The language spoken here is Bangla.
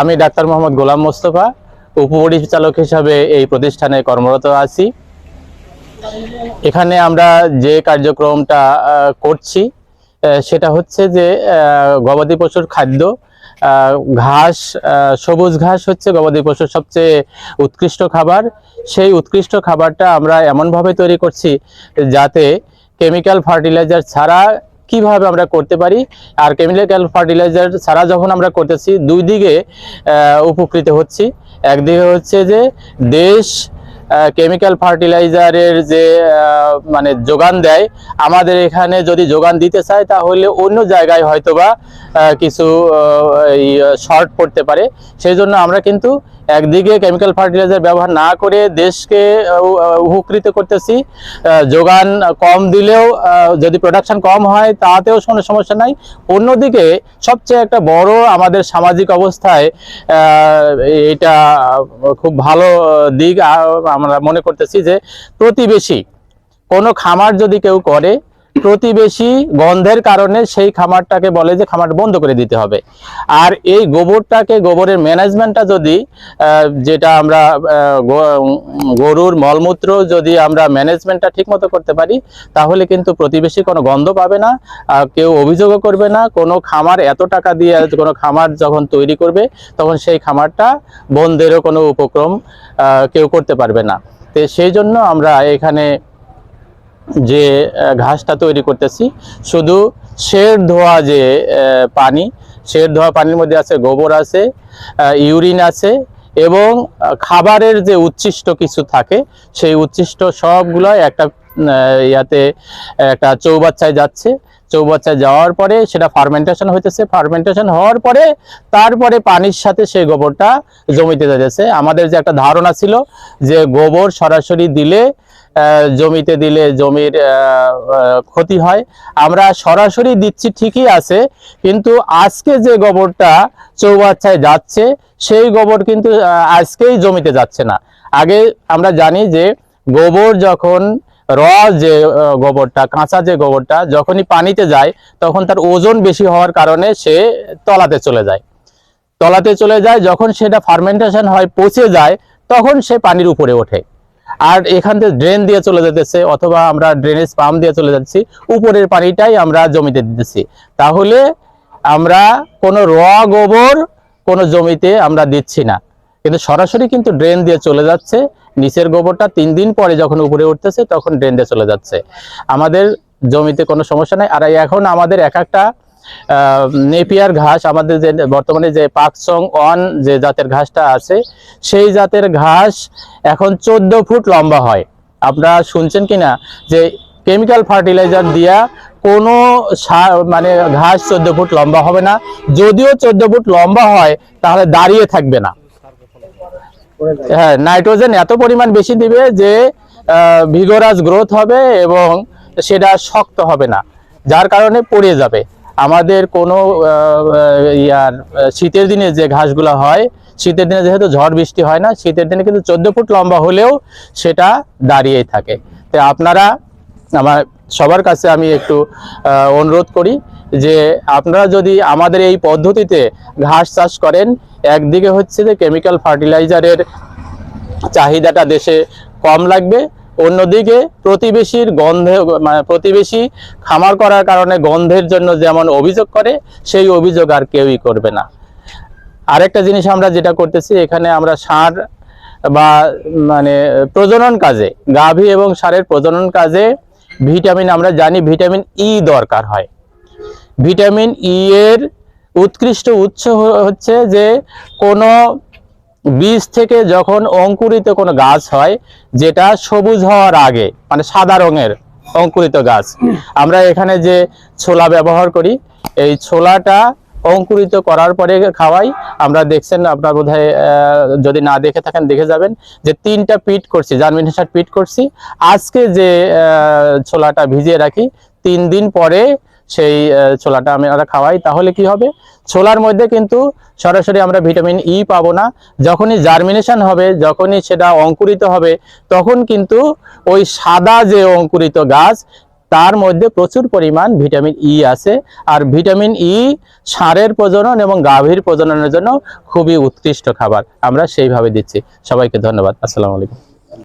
আমি ডাক্তার মোহাম্মদ গোলাম মোস্তফা, উপপরিচালক হিসাবে এই প্রতিষ্ঠানে কর্মরত আছি। এখানে আমরা যে কার্যক্রমটা করছি সেটা হচ্ছে যে গবাদি পশুর খাদ্য ঘাস সবুজ ঘাস হচ্ছে গবাদি পশুর সবচেয়ে উৎকৃষ্ট খাবার। সেই উৎকৃষ্ট খাবারটা আমরা এমনভাবে তৈরি করছি যাতে কেমিক্যাল ফার্টিলাইজার ছাড়া কীভাবে আমরা করতে পারি আর কেমিক্যাল ফার্টিলাইজার ছাড়া যখন আমরা করতেছি, দুই দিকে উপকৃত হচ্ছি। একদিকে হচ্ছে যে দেশ কেমিক্যাল ফার্টিলাইজারের যে মানে যোগান দেয়, আমাদের এখানে যদি যোগান দিতে চায়, তাহলে অন্য জায়গায় হয়তোবা কিছু শর্ট পড়তে পারে। সেই জন্য আমরা কিন্তু একদিকে কেমিক্যাল ফার্টিলাইজার ব্যবহার না করে দেশকে উপকৃত করতেছি। যোগান কম দিলেও যদি প্রোডাকশন কম হয়, তাতেও কোনো সমস্যা নাই। অন্যদিকে, সবচেয়ে একটা বড় আমাদের সামাজিক অবস্থায় এটা খুব ভালো দিক আমরা মনে করতেছি যে প্রতিবেশী কোনো খামার যদি কেউ করে প্রতিবেশী গন্ধের কারণে সেই খামারটাকে বলে যে খামার বন্ধ করে দিতে হবে। আর এই গোবরটাকে, গোবরের ম্যানেজমেন্টটা যদি যেটা আমরা গরুর মলমূত্র যদি আমরা ম্যানেজমেন্টটা ঠিকমতো করতে পারি, তাহলে কিন্তু প্রতিবেশী কোনো গন্ধ পাবে না কেউ অভিযোগও করবে না। কোনো খামার এত টাকা দিয়ে, কোনো খামার যখন তৈরি করবে, তখন সেই খামারটা বন্ধেরও কোনো উপক্রম কেউ করতে পারবে না। তো সেই জন্য আমরা এখানে যে ঘাসটা তৈরি করতেছি, শুধু শের ধোয়া যে পানি, শের ধোয়া পানির মধ্যে আছে গোবর আছে ইউরিন আছে এবং খাবারের যে উচ্ছিষ্ট কিছু থাকে, সেই উচ্ছিষ্ট সবগুলো একটা ইয়াতে, একটা চৌবাচ্চায় যাচ্ছে। চৌবাচ্চায় যাওয়ার পরে সেটা ফার্মেন্টেশন হইতেছে। ফার্মেন্টেশন হওয়ার পরে তারপরে পানির সাথে সেই গোবরটা জমিতে যাচ্ছে আমাদের যে একটা ধারণা ছিল যে গোবর সরাসরি দিলে জমিতে দিলে জমির ক্ষতি হয়। আমরা সরাসরি দিচ্ছি ঠিকই আছে, কিন্তু আজকে যে গোবরটা চৌবাচ্চায় যাচ্ছে, সেই গোবর কিন্তু আজকেই জমিতে যাচ্ছে না। আগে আমরা জানি যে গোবর যখন র যে গোবরটা, কাঁচা যে গোবরটা যখনই পানিতে যায়, তখন তার ওজন বেশি হওয়ার কারণে সে তলাতে চলে যায়। তলাতে চলে যায়, যখন সেটা ফার্মেন্টেশন হয়, পচে যায়, তখন সে পানির উপরে ওঠে। আর এখান থেকে ড্রেন দিয়ে চলে যেতেছে অথবা আমরা ড্রেনেজ পাম্প দিয়ে চলে যাচ্ছি। উপরের পানিটাই আমরা জমিতে দিতেছি। তাহলে আমরা কোনো র গোবর কোনো জমিতে আমরা দিচ্ছি না। কিন্তু সরাসরি কিন্তু ড্রেন দিয়ে চলে যাচ্ছে। নিচের গোবরটা তিন দিন পরে যখন উপরে উঠতেছে তখন ড্রেন দিয়ে চলে যাচ্ছে। আমাদের জমিতে কোনো সমস্যা নাই। আর এখন আমাদের এক একটা নেপিয়ার ঘাস, আমাদের যে বর্তমানে যে পাকসং ওয়ান যে জাতের ঘাসটা আছে, সেই জাতের ঘাস এখন চোদ্দ ফুট লম্বা হয়। আপনারা শুনছেন কিনা যে কেমিক্যাল ফার্টিলাইজার দিয়া কোনো সা- মানে ঘাস চোদ্দ ফুট লম্বা হবে না। যদিও চোদ্দ ফুট লম্বা হয়, তাহলে দাঁড়িয়ে থাকবে না। হ্যাঁ নাইট্রোজেন এত পরিমাণ বেশি দিবে যে ভিগোরাস গ্রোথ হবে এবং সেটা শক্ত হবে না, যার কারণে পড়ে যাবে। আমাদের কোনো ইয়ার শীতের দিনে যে ঘাসগুলো হয়, শীতের দিনে যেহেতু ঝড় বৃষ্টি হয় না, শীতের দিনে কিন্তু চোদ্দ ফুট লম্বা হলেও সেটা দাঁড়িয়েই থাকে। তো আপনারা, আমার সবার কাছে আমি একটু অনুরোধ করি যে আপনারা যদি আমাদের এই পদ্ধতিতে ঘাস চাষ করেন, একদিকে হচ্ছে যে কেমিক্যাল ফার্টিলাইজারের চাহিদাটা দেশে কম লাগবে অন্যদিকে প্রতিবেশীর গন্ধে মানে প্রতিবেশী খামার করার কারণে গন্ধের জন্য যেমন অভিযোগ করে, সেই অভিযোগ আর কেউই করবে না। আরেকটা জিনিস আমরা যেটা করতেছি, এখানে আমরা সার বা মানে প্রজনন কাজে, গাভী এবং সারের প্রজনন কাজে ভিটামিন, আমরা জানি ভিটামিন ই দরকার হয়। ভিটামিন ই এর উৎকৃষ্ট উৎস হচ্ছে যে কোনো বীজ থেকে যখন অঙ্কুরিত কোনো গাছ হয় যেটা সবুজ হওয়ার আগে মানে সাদা রঙের অঙ্কুরিত গাছ আমরা এখানে যে ছোলা ব্যবহার করি এই ছোলাটা অঙ্কুরিত করার পরে খাওয়াই। আমরা দেখছেন আপনার আহ, যদি না দেখে থাকেন দেখে যাবেন যে তিনটা পিট করছি জার্মিনেশন পিট করছি। আজকে যে ছোলাটা ভিজিয়ে রাখি তিন দিন পরে সেই ছোলাটা আমরা খাওয়াই। তাহলে কি হবে? ছোলার মধ্যে কিন্তু সরাসরি আমরা ভিটামিন ই পাবো না। যখনই জার্মিনেশন হবে, যখনই সেটা অঙ্কুরিত হবে, তখন কিন্তু ওই সাদা যে অঙ্কুরিত গাছ, তার মধ্যে প্রচুর পরিমাণ ভিটামিন ই আছে। আর ভিটামিন ই সারের প্রজনন এবং গাভীর প্রজননের জন্য খুবই উৎকৃষ্ট খাবার। আমরা সেইভাবে দিচ্ছি। সবাইকে ধন্যবাদ। আসসালামু আলাইকুম।